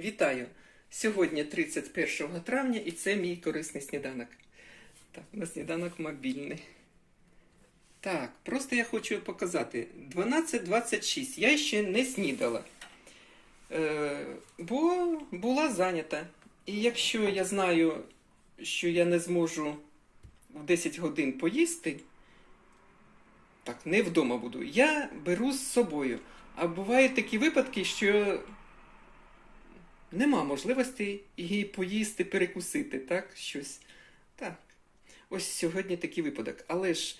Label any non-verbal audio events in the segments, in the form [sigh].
Вітаю! Сьогодні 31 травня і це мій корисний сніданок. Так, на сніданок мобільний. Так, просто я хочу показати. 12.26. Я ще не снідала. Е, бо була зайнята. І якщо я знаю, що я не зможу в 10 годин поїсти, так, не вдома буду, я беру з собою. А бувають такі випадки, що нема можливості її поїсти, перекусити, так? Щось. Так. Ось сьогодні такий випадок. Але ж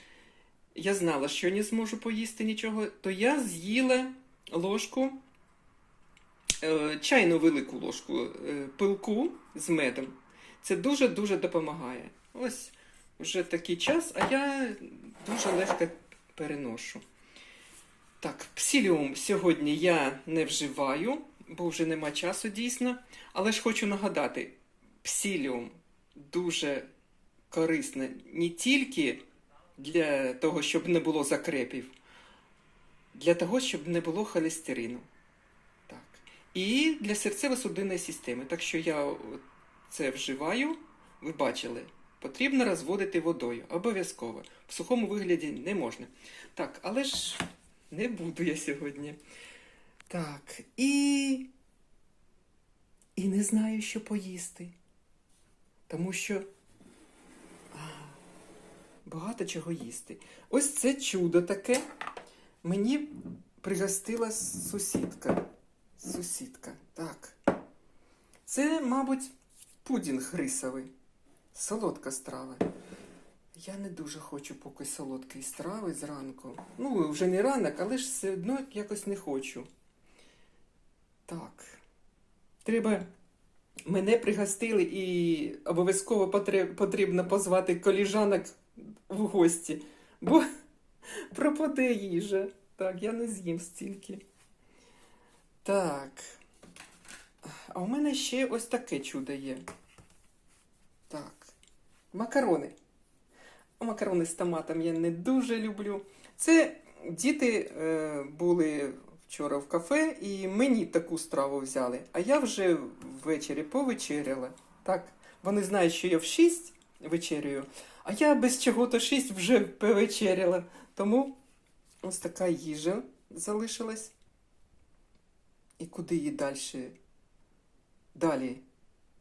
я знала, що не зможу поїсти нічого, то я з'їла ложку, е, чайну велику ложку е, пилку з медом. Це дуже-дуже допомагає. Ось вже такий час, а я дуже легко переношу. Так, псиліум сьогодні я не вживаю, бо вже нема часу дійсно. Але ж хочу нагадати: псиліум дуже корисне не тільки для того, щоб не було закрепів, для того, щоб не було холестерину. Так. І для серцево-судинної системи. Так що я це вживаю, ви бачили. Потрібно розводити водою. Обов'язково. В сухому вигляді не можна. Так, але ж не буду я сьогодні. Так, і. І не знаю, що поїсти. Тому що а, багато чого їсти. Ось це чудо таке. Мені пригостила сусідка. Сусідка, так. Це, мабуть, пудінг рисовий. Солодка страва. Я не дуже хочу поки солодкої страви зранку. Ну, вже не ранок, але ж все одно якось не хочу. Так. Треба. Мене пригостили і обов'язково потрібно позвати коліжанок в гості, бо [laughs] пропаде їжа. Так, я не з'їм стільки. Так. А у мене ще ось таке чудо є. Так. Макарони. Макарони з томатом я не дуже люблю. Це діти е, були вчора в кафе і мені таку страву взяли. А я вже ввечері повечеряла. Так, вони знають, що я в 6 вечерюю, а я без чого-то 6 вже повечеряла. Тому ось така їжа залишилась. І куди її далі, далі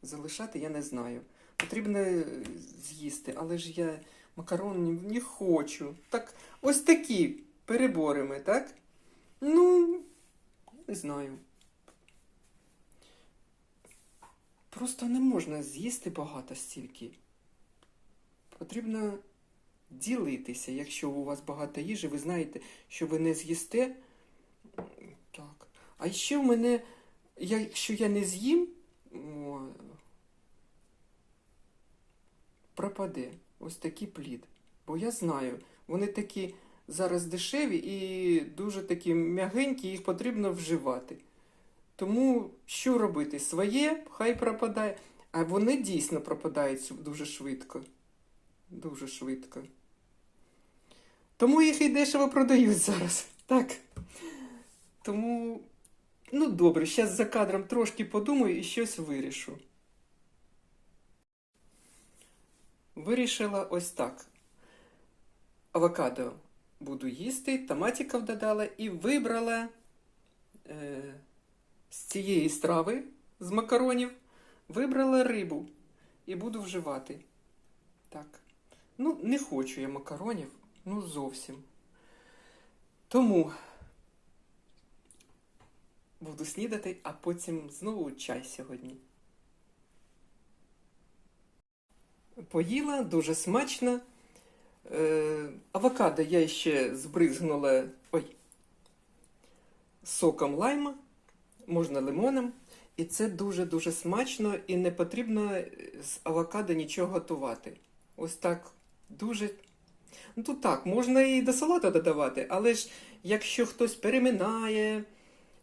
залишати, я не знаю. Потрібно з'їсти, але ж я макарон не хочу. Так, ось такі переборами, так? Ну, не знаю. Просто не можна з'їсти багато стільки. Потрібно ділитися. Якщо у вас багато їжі, ви знаєте, що ви не з'їсте. Так. А ще в мене, якщо я не з'їм, пропаде ось такий плід. Бо я знаю, вони такі зараз дешеві і дуже такі м'ягенькі, їх потрібно вживати. Тому що робити? Своє хай пропадає. А вони дійсно пропадають дуже швидко. Дуже швидко. Тому їх і дешево продають зараз. Так. Тому, ну добре, зараз за кадром трошки подумаю і щось вирішу. Вирішила ось так. Авокадо буду їсти, томатиків додала і вибрала е, з цієї страви, з макаронів, вибрала рибу і буду вживати. Так. Ну, не хочу я макаронів, ну зовсім. Тому буду снідати, а потім знову чай сьогодні. Поїла дуже смачно. Е, авокадо я ще збризгнула ой, соком лайма, можна лимоном. І це дуже-дуже смачно і не потрібно з авокадо нічого готувати. Ось так дуже. Ну тут так, можна і до салату додавати, але ж якщо хтось переминає,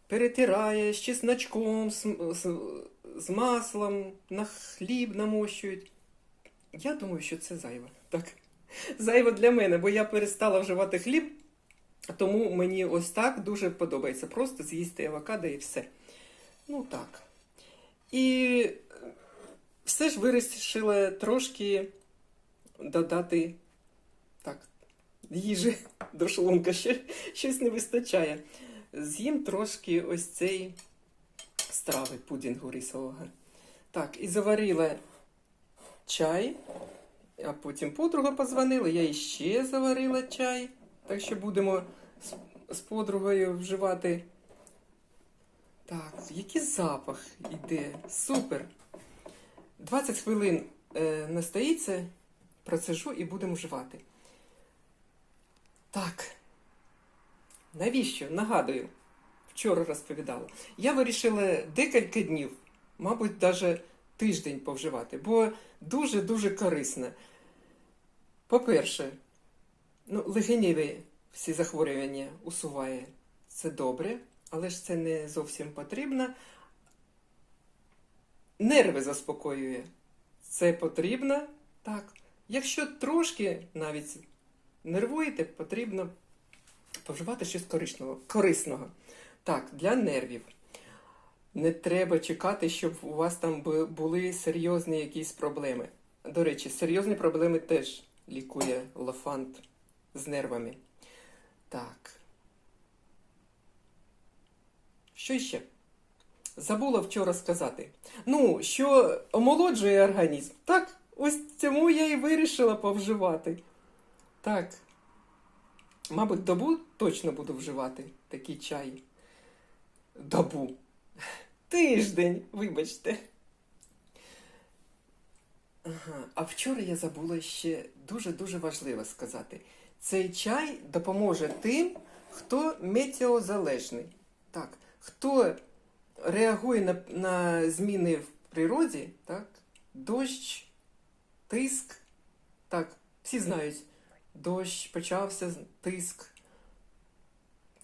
перетирає з чесночком, з, з, з маслом, на хліб намощують. Я думаю, що це зайве. Так. [laughs] Зайве для мене, бо я перестала вживати хліб, тому мені ось так дуже подобається. Просто з'їсти авокадо і все. Ну так. І все ж вирішила трошки додати так, їжі до шлунка, ще щось не вистачає. З'їм трошки ось цей страви пудінгу рисового. Так, і заварила чай, а потім подруга позвонила, я іще заварила чай. Так що будемо з, подругою вживати. Так, який запах іде. Супер. 20 хвилин е, настоїться, процежу і будемо вживати. Так. Навіщо? Нагадую, вчора розповідала. Я вирішила декілька днів, мабуть, навіть тиждень повживати, бо дуже-дуже корисно. По-перше, ну, легенєві всі захворювання усуває. Це добре, але ж це не зовсім потрібно. Нерви заспокоює. Це потрібно. Так. Якщо трошки навіть нервуєте, потрібно повживати щось корисного. корисного. Так, для нервів. Не треба чекати, щоб у вас там були серйозні якісь проблеми. До речі, серйозні проблеми теж лікує лафант з нервами. Так. Що ще? Забула вчора сказати. Ну, що омолоджує організм. Так, ось цьому я і вирішила повживати. Так. Мабуть, добу точно буду вживати такий чай. Добу. Тиждень, вибачте. А вчора я забула ще дуже-дуже важливо сказати. Цей чай допоможе тим, хто метеозалежний. Так, хто реагує на, на зміни в природі, так, дощ, тиск. Так, всі знають, дощ почався, тиск,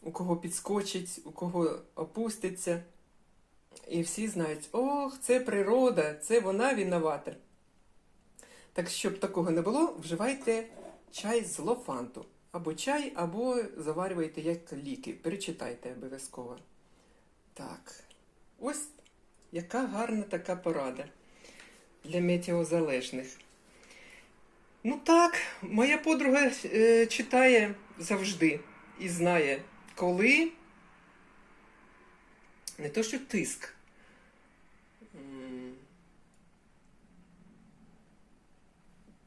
у кого підскочить, у кого опуститься. І всі знають, ох, це природа, це вона винувата. Так, щоб такого не було, вживайте чай з лофанту. Або чай, або заварюйте як ліки. Перечитайте обов'язково. Так. Ось яка гарна така порада для метеозалежних. Ну так, моя подруга е, читає завжди і знає, коли не то, що тиск.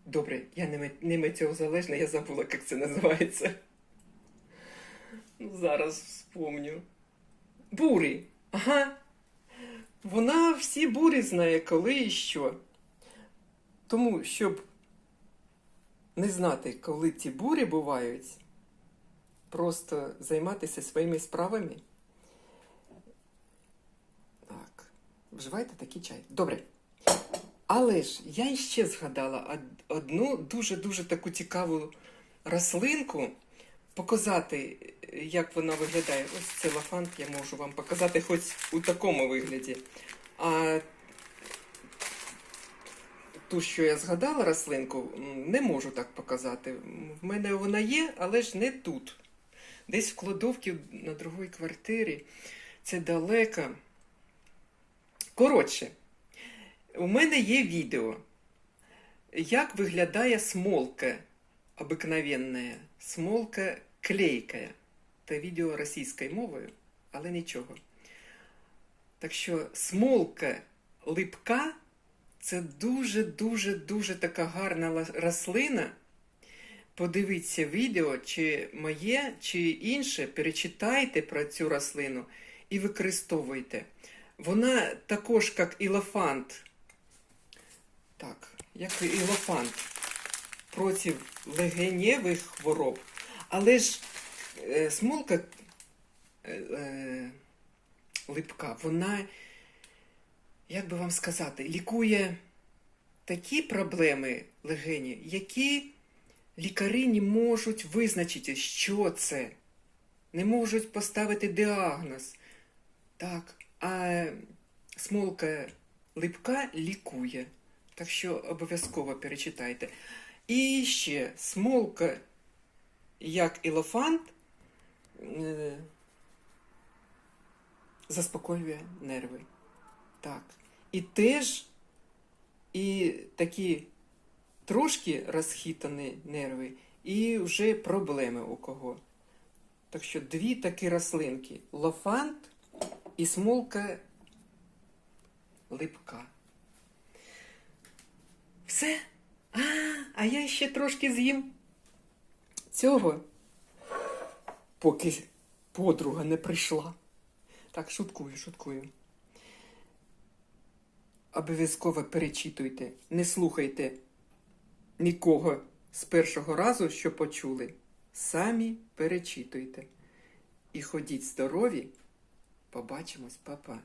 Добре, я не, ме- не метеозалежна, я забула, як це називається. Ну, зараз вспомню. Бурі. Ага. Вона всі бурі знає, коли і що. Тому, щоб не знати, коли ці бурі бувають, просто займатися своїми справами. Так, вживайте такий чай. Добре. Але ж я іще згадала одну дуже-дуже таку цікаву рослинку. Показати, як вона виглядає. Ось целофан я можу вам показати хоч у такому вигляді. А ту, що я згадала рослинку, не можу так показати. В мене вона є, але ж не тут. Десь в кладовці на другій квартирі. Це далеко. Коротше, у мене є відео, як виглядає смолка обикновенна, смолка клейкая. Це відео російською мовою, але нічого. Так що смолка липка це дуже-дуже-дуже така гарна рослина. Подивіться відео, чи моє, чи інше, перечитайте про цю рослину і використовуйте. Вона також, як ілофант, так, як ілофант, проти легенєвих хвороб, але ж е, смолка е, е, липка, вона, як би вам сказати, лікує такі проблеми легені, які лікарі не можуть визначити, що це. Не можуть поставити діагноз. Так, а смолка липка лікує. Так що обов'язково перечитайте. І ще смолка, як ілофант, е, заспокоює нерви. Так. І теж і такі трошки розхитані нерви, і вже проблеми у кого. Так що дві такі рослинки: лофант і смолка липка. Все. А, а я ще трошки з'їм цього, поки подруга не прийшла. Так, шуткую, шуткую. Обов'язково перечитуйте, не слухайте нікого з першого разу, що почули. Самі перечитуйте. І ходіть здорові. Побачимось, папа.